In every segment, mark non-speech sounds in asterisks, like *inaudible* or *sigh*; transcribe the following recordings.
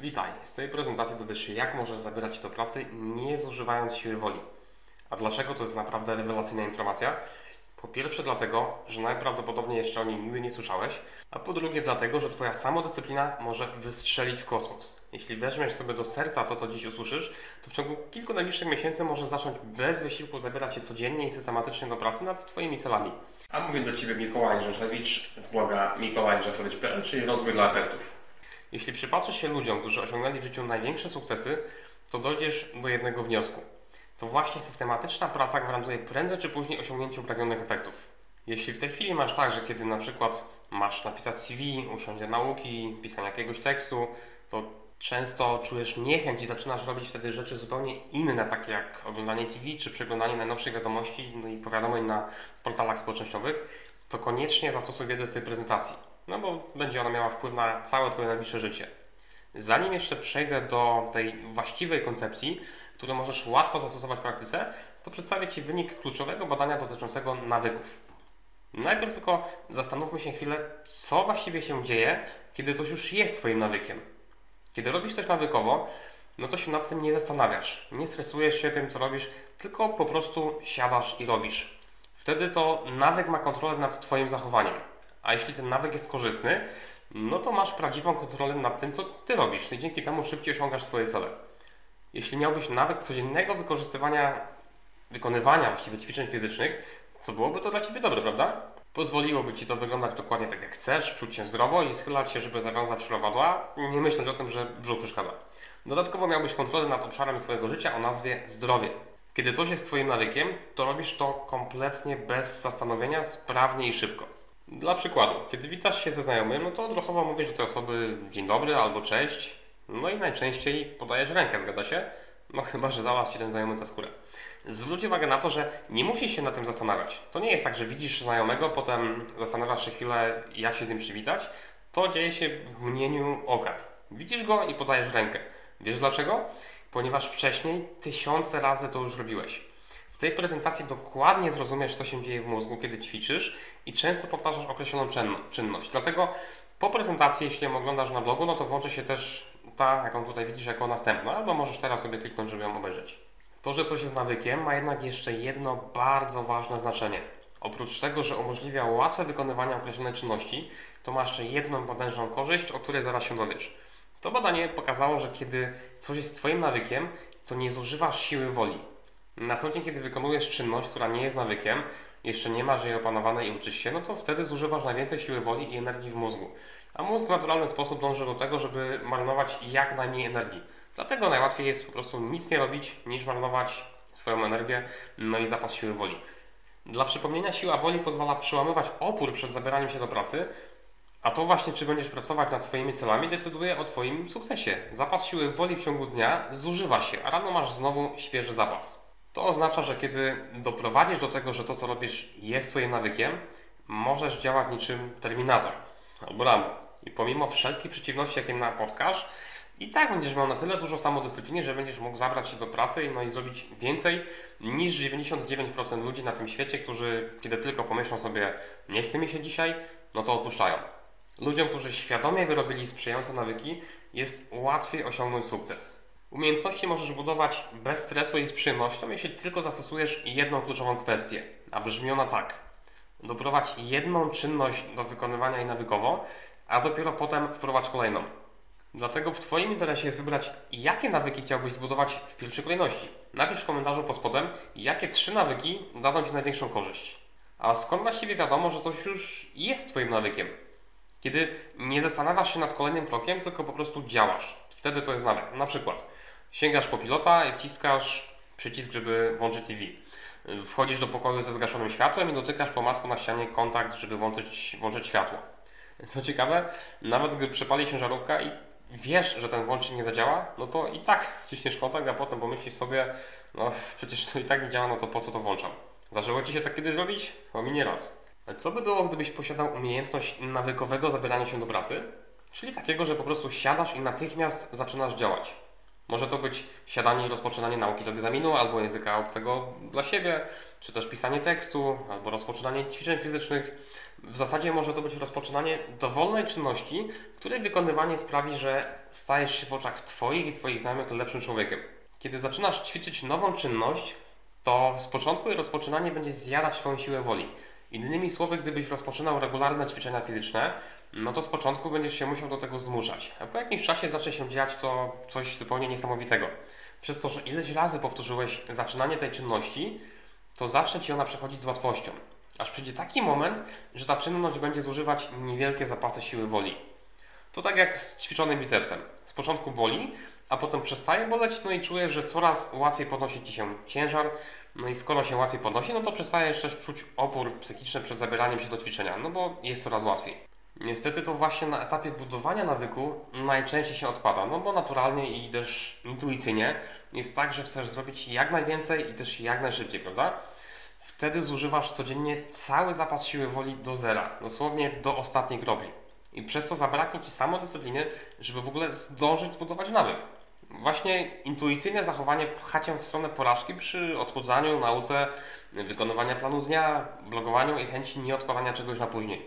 Witaj. Z tej prezentacji dowiesz się, jak możesz zabierać się do pracy nie zużywając siły woli. A dlaczego to jest naprawdę rewelacyjna informacja? Po pierwsze dlatego, że najprawdopodobniej jeszcze o niej nigdy nie słyszałeś, a po drugie dlatego, że Twoja samodyscyplina może wystrzelić w kosmos. Jeśli weźmiesz sobie do serca to, co dziś usłyszysz, to w ciągu kilku najbliższych miesięcy możesz zacząć bez wysiłku zabierać się codziennie i systematycznie do pracy nad Twoimi celami. A mówię do Ciebie Mikołaj Rzeszewicz z bloga mikołajrzeszewicz.pl, czyli rozwój dla efektów. Jeśli przypatrzysz się ludziom, którzy osiągnęli w życiu największe sukcesy, to dojdziesz do jednego wniosku. To właśnie systematyczna praca gwarantuje prędzej czy później osiągnięcie upragnionych efektów. Jeśli w tej chwili masz tak, że kiedy na przykład masz napisać CV, usiąść do nauki, pisania jakiegoś tekstu, to często czujesz niechęć i zaczynasz robić wtedy rzeczy zupełnie inne, takie jak oglądanie TV czy przeglądanie najnowszych wiadomości no i powiadomień na portalach społecznościowych, to koniecznie zastosuj wiedzę z tej prezentacji no bo będzie ona miała wpływ na całe Twoje najbliższe życie. Zanim jeszcze przejdę do tej właściwej koncepcji, którą możesz łatwo zastosować w praktyce, to przedstawię Ci wynik kluczowego badania dotyczącego nawyków. Najpierw tylko zastanówmy się chwilę, co właściwie się dzieje, kiedy coś już jest Twoim nawykiem. Kiedy robisz coś nawykowo, no to się nad tym nie zastanawiasz, nie stresujesz się tym, co robisz, tylko po prostu siadasz i robisz. Wtedy to nawyk ma kontrolę nad Twoim zachowaniem. A jeśli ten nawyk jest korzystny, no to masz prawdziwą kontrolę nad tym, co ty robisz. No i dzięki temu szybciej osiągasz swoje cele. Jeśli miałbyś nawyk codziennego wykorzystywania, wykonywania właściwie ćwiczeń fizycznych, to byłoby to dla ciebie dobre, prawda? Pozwoliłoby ci to wyglądać dokładnie tak jak chcesz, czuć się zdrowo i schylać się, żeby zawiązać szrowadła, nie myśląc o tym, że brzuch przeszkadza. Dodatkowo miałbyś kontrolę nad obszarem swojego życia o nazwie zdrowie. Kiedy coś jest Twoim nawykiem, to robisz to kompletnie bez zastanowienia, sprawnie i szybko. Dla przykładu, kiedy witasz się ze znajomym, no to odruchowo mówisz do tej osoby dzień dobry albo cześć. No i najczęściej podajesz rękę, zgadza się? No chyba, że dała Ci ten znajomy za skórę. Zwróć uwagę na to, że nie musisz się na tym zastanawiać. To nie jest tak, że widzisz znajomego, potem zastanawiasz się chwilę, jak się z nim przywitać. To dzieje się w mgnieniu oka. Widzisz go i podajesz rękę. Wiesz dlaczego? Ponieważ wcześniej tysiące razy to już robiłeś. W tej prezentacji dokładnie zrozumiesz, co się dzieje w mózgu, kiedy ćwiczysz i często powtarzasz określoną czynność. Dlatego po prezentacji, jeśli ją oglądasz na blogu, no to włączy się też ta, jaką tutaj widzisz, jako następna, albo możesz teraz sobie kliknąć, żeby ją obejrzeć. To, że coś jest nawykiem, ma jednak jeszcze jedno bardzo ważne znaczenie. Oprócz tego, że umożliwia łatwe wykonywanie określonej czynności, to ma jeszcze jedną potężną korzyść, o której zaraz się dowiesz. To badanie pokazało, że kiedy coś jest Twoim nawykiem, to nie zużywasz siły woli. Na co dzień, kiedy wykonujesz czynność, która nie jest nawykiem, jeszcze nie masz jej opanowanej i uczysz się, no to wtedy zużywasz najwięcej siły woli i energii w mózgu. A mózg w naturalny sposób dąży do tego, żeby marnować jak najmniej energii. Dlatego najłatwiej jest po prostu nic nie robić, niż marnować swoją energię, no i zapas siły woli. Dla przypomnienia, siła woli pozwala przełamywać opór przed zabieraniem się do pracy, a to właśnie, czy będziesz pracować nad swoimi celami, decyduje o Twoim sukcesie. Zapas siły woli w ciągu dnia zużywa się, a rano masz znowu świeży zapas. To oznacza, że kiedy doprowadzisz do tego, że to, co robisz, jest Twoim nawykiem, możesz działać niczym Terminator albo Rambo. I pomimo wszelkich przeciwności, jakie napotkasz, i tak będziesz miał na tyle dużo samodyscypliny, że będziesz mógł zabrać się do pracy no i zrobić więcej niż 99% ludzi na tym świecie, którzy kiedy tylko pomyślą sobie, nie chce mi się dzisiaj, no to odpuszczają. Ludziom, którzy świadomie wyrobili sprzyjające nawyki, jest łatwiej osiągnąć sukces. Umiejętności możesz budować bez stresu i z przyjemnością, jeśli tylko zastosujesz jedną kluczową kwestię, a brzmi ona tak. Doprowadź jedną czynność do wykonywania i nawykowo, a dopiero potem wprowadź kolejną. Dlatego w Twoim interesie jest wybrać, jakie nawyki chciałbyś zbudować w pierwszej kolejności. Napisz w komentarzu pod spodem, jakie trzy nawyki dadzą Ci największą korzyść. A skąd właściwie wiadomo, że coś już jest Twoim nawykiem? Kiedy nie zastanawiasz się nad kolejnym krokiem, tylko po prostu działasz. Wtedy to jest nawyk. Na przykład Sięgasz po pilota i wciskasz przycisk, żeby włączyć TV. Wchodzisz do pokoju ze zgaszonym światłem i dotykasz po masku na ścianie kontakt, żeby włączyć, włączyć światło. *laughs* Co ciekawe, nawet gdy przepali się żarówka i wiesz, że ten włącznik nie zadziała, no to i tak wciśniesz kontakt, a potem pomyślisz sobie, no przecież to i tak nie działa, no to po co to włączam? Zaczęło Ci się tak kiedy zrobić? O mi nie raz. Co by było, gdybyś posiadał umiejętność nawykowego zabierania się do pracy? Czyli takiego, że po prostu siadasz i natychmiast zaczynasz działać. Może to być siadanie i rozpoczynanie nauki do egzaminu albo języka obcego dla siebie, czy też pisanie tekstu, albo rozpoczynanie ćwiczeń fizycznych. W zasadzie może to być rozpoczynanie dowolnej czynności, której wykonywanie sprawi, że stajesz się w oczach Twoich i Twoich znajomych lepszym człowiekiem. Kiedy zaczynasz ćwiczyć nową czynność, to z początku jej rozpoczynanie będzie zjadać Twoją siłę woli. Innymi słowy, gdybyś rozpoczynał regularne ćwiczenia fizyczne, no to z początku będziesz się musiał do tego zmuszać. A po jakimś czasie zacznie się dziać to coś zupełnie niesamowitego. Przez to, że ileś razy powtórzyłeś zaczynanie tej czynności, to zacznie Ci ona przechodzić z łatwością. Aż przyjdzie taki moment, że ta czynność będzie zużywać niewielkie zapasy siły woli. To tak jak z ćwiczonym bicepsem. Z początku boli, a potem przestaje boleć, no i czujesz, że coraz łatwiej podnosi Ci się ciężar, no i skoro się łatwiej podnosi, no to przestajesz też czuć opór psychiczny przed zabieraniem się do ćwiczenia, no bo jest coraz łatwiej. Niestety to właśnie na etapie budowania nawyku najczęściej się odpada, no bo naturalnie i też intuicyjnie jest tak, że chcesz zrobić jak najwięcej i też jak najszybciej, prawda? Wtedy zużywasz codziennie cały zapas siły woli do zera, dosłownie do ostatniej grobli. I przez to zabraknie Ci samodyscypliny, żeby w ogóle zdążyć zbudować nawyk. Właśnie intuicyjne zachowanie pcha w stronę porażki przy odchudzaniu, nauce, wykonywania planu dnia, blogowaniu i chęci nieodkładania czegoś na później.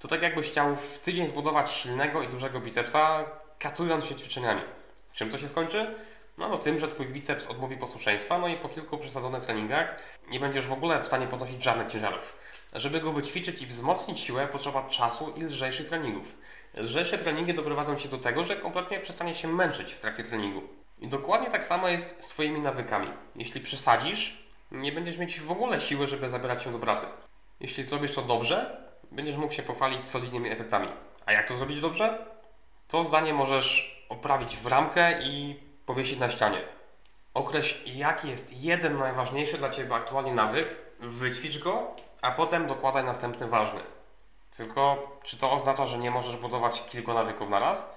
To tak jakbyś chciał w tydzień zbudować silnego i dużego bicepsa, katując się ćwiczeniami. Czym to się skończy? No, no tym, że Twój biceps odmówi posłuszeństwa, no i po kilku przesadzonych treningach nie będziesz w ogóle w stanie podnosić żadnych ciężarów. Żeby go wyćwiczyć i wzmocnić siłę, potrzeba czasu i lżejszych treningów. Lżejsze treningi doprowadzą Cię do tego, że kompletnie przestanie się męczyć w trakcie treningu. I dokładnie tak samo jest z Twoimi nawykami. Jeśli przesadzisz, nie będziesz mieć w ogóle siły, żeby zabierać się do pracy. Jeśli zrobisz to dobrze, będziesz mógł się pochwalić solidnymi efektami. A jak to zrobić dobrze? To zdanie możesz oprawić w ramkę i powiesić na ścianie. Określ, jaki jest jeden najważniejszy dla Ciebie aktualnie nawyk, wyćwicz go, a potem dokładaj następny ważny. Tylko, czy to oznacza, że nie możesz budować kilku nawyków na raz?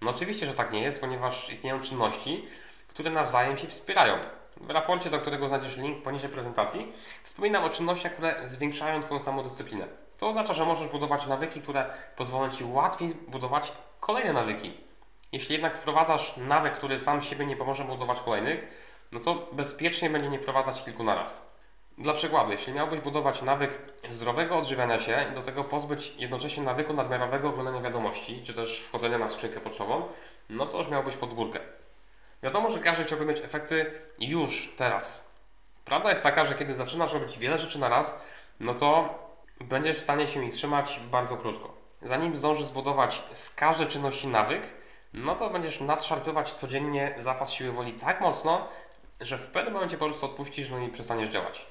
No oczywiście, że tak nie jest, ponieważ istnieją czynności, które nawzajem się wspierają. W raporcie, do którego znajdziesz link poniżej prezentacji, wspominam o czynnościach, które zwiększają Twoją samodyscyplinę. To oznacza, że możesz budować nawyki, które pozwolą Ci łatwiej budować kolejne nawyki. Jeśli jednak wprowadzasz nawyk, który sam siebie nie pomoże budować kolejnych, no to bezpiecznie będzie nie wprowadzać kilku na raz. Dla przykładu, jeśli miałbyś budować nawyk zdrowego odżywiania się i do tego pozbyć jednocześnie nawyku nadmiarowego oglądania wiadomości, czy też wchodzenia na skrzynkę pocztową, no to już miałbyś pod górkę. Wiadomo, że każdy chciałby mieć efekty już teraz. Prawda jest taka, że kiedy zaczynasz robić wiele rzeczy na raz, no to będziesz w stanie się ich trzymać bardzo krótko. Zanim zdążysz zbudować z każdej czynności nawyk, no to będziesz nadszarpywać codziennie zapas siły woli tak mocno, że w pewnym momencie po prostu odpuścisz no i przestaniesz działać.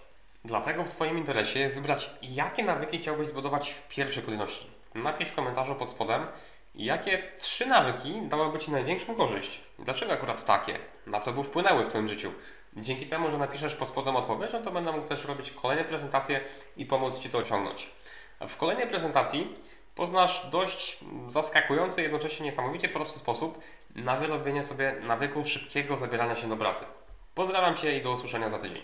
Dlatego w Twoim interesie jest wybrać, jakie nawyki chciałbyś zbudować w pierwszej kolejności. Napisz w komentarzu pod spodem, jakie trzy nawyki dałyby Ci największą korzyść. Dlaczego akurat takie? Na co by wpłynęły w Twoim życiu? Dzięki temu, że napiszesz pod spodem odpowiedź, no to będę mógł też robić kolejne prezentacje i pomóc Ci to osiągnąć. W kolejnej prezentacji poznasz dość zaskakujący, jednocześnie niesamowicie prosty sposób na wyrobienie sobie nawyku szybkiego zabierania się do pracy. Pozdrawiam Cię i do usłyszenia za tydzień.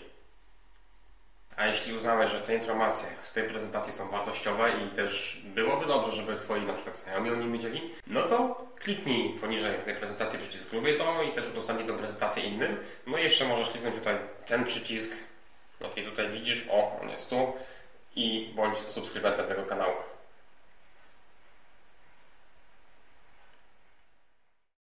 A jeśli uznałeś, że te informacje z tej prezentacji są wartościowe i też byłoby dobrze, żeby Twoi na przykład znajomi o nim wiedzieli, no to kliknij poniżej tej prezentacji przycisk lubię to i też udostępnij tę prezentację innym. No i jeszcze możesz kliknąć tutaj ten przycisk, jaki tutaj widzisz, o, on jest tu i bądź subskrybentem tego kanału.